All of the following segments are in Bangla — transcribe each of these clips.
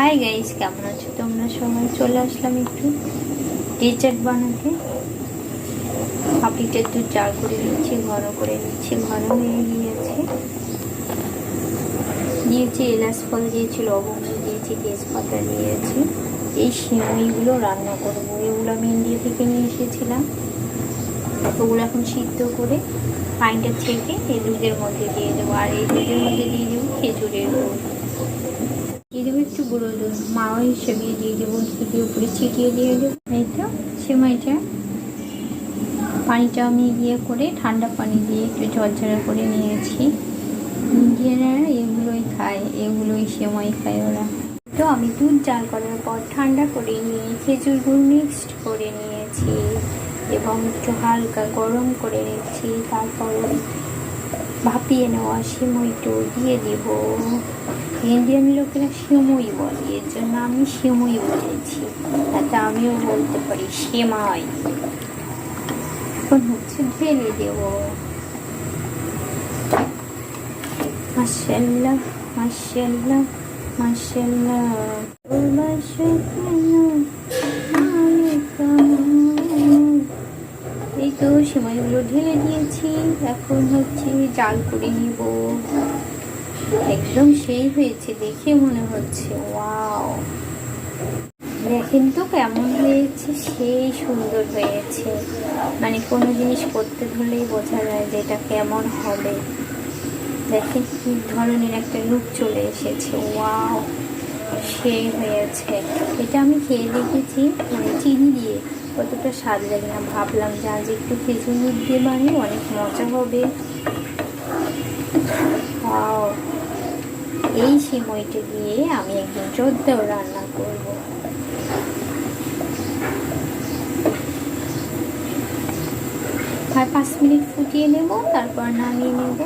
হাই গাইস কেমন আছো? তোমরা সবাই চলে আসলাম একটু ডেজার্ট বানাতে। হাফ লিটার দুধ চাল করে নিচ্ছি ঘন করে নিচ্ছি ঘন হয়ে গিয়েছে। দিয়েছি এলাচ ফল দিয়েছি, লবঙ্গ দিয়েছি, তেজপাতা দিয়েছি। এই সিমইগুলো রান্না করব। এগুলো আমি ইন্ডিয়া থেকে নিয়ে এসেছিলাম। ওগুলো এখন সিদ্ধ করে পানিটা ছেঁকে এই দুধের মধ্যে দিয়ে দেবো। আর এই দুধের মধ্যে দিয়ে দেবো খেজুরের দিয়ে দেবো একটু গুঁড়ো দুধ। মাও হিসেবে দিয়ে দেবো ঘি উপরে ছিটিয়ে দিয়ে দেবো। এই তো, সেমাইটা। পানিটা আমি ইয়ে করে, ঠান্ডা পানি দিয়ে একটু ঝরঝরে করে নিয়েছি। ইন্ডিয়ানরা এগুলোই খায়, এগুলোই সেমাই খায় ওরা। তো আমি দুধ জাল করার পর ঠান্ডা করে নিয়ে খেজুর গুড় মিক্সড করে নিয়েছি এবং একটু হালকা গরম করে নিচ্ছি। তারপর ভাপিয়ে নেওয়া সিমইটো দিয়ে দিব। ইন্ডিয়ান লোকেরা সিমই বলে, এর জন্য আমি সিমই বলেছি। তাতে আমিও বলতে পারি, সেমাই। এখন হচ্ছে ঢেলে দেব। এই তো সেমাইগুলো ঢেলে দিয়েছি, এখন হচ্ছে জাল করে নিব। একদম সেই হয়েছে, দেখে মনে হচ্ছে, ওয়াও। দেখেন তো কেমন হয়েছে, সেই সুন্দর হয়েছে। মানে কোনো জিনিস করতে ধরলেই বোঝা যায় যে এটা কেমন হবে। দেখেন কি ধরনের একটা লুক চলে এসেছে, ওয়াও। সেই হয়েছে। এটা আমি খেয়ে দেখেছি মানে চিনি দিয়ে। কতটা স্বাদ লাগে না, ভাবলাম যে আজ একটু খেজুর দিয়ে বানিয়ে অনেক মজা হবে। ওয়াও। এই সিমইটা দিয়ে আমি একদিন জোরদার রান্না করব। আর পাঁচ মিনিট ফুটিয়ে নেব, তারপর নামিয়ে নেব।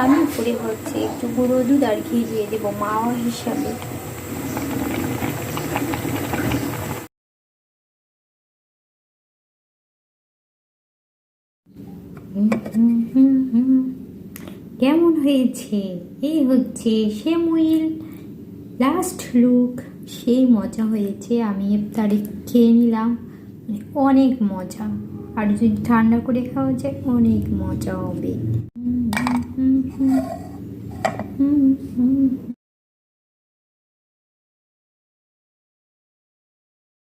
আমি উপরে হচ্ছে একটু গুঁড়ো দুধ আর ঘি দিয়ে দেবো, মাওয়া হিসাবে। কেমন হয়েছে? এই হচ্ছে সেমুইল লাস্ট লুক সেই মজা হয়েছে। আমি ইফতারে খেয়ে নিলাম। অনেক মজা। আর যদি ঠান্ডা করে খাওয়া যায়, অনেক মজা হবে। হুম হুম হুম হুম হুম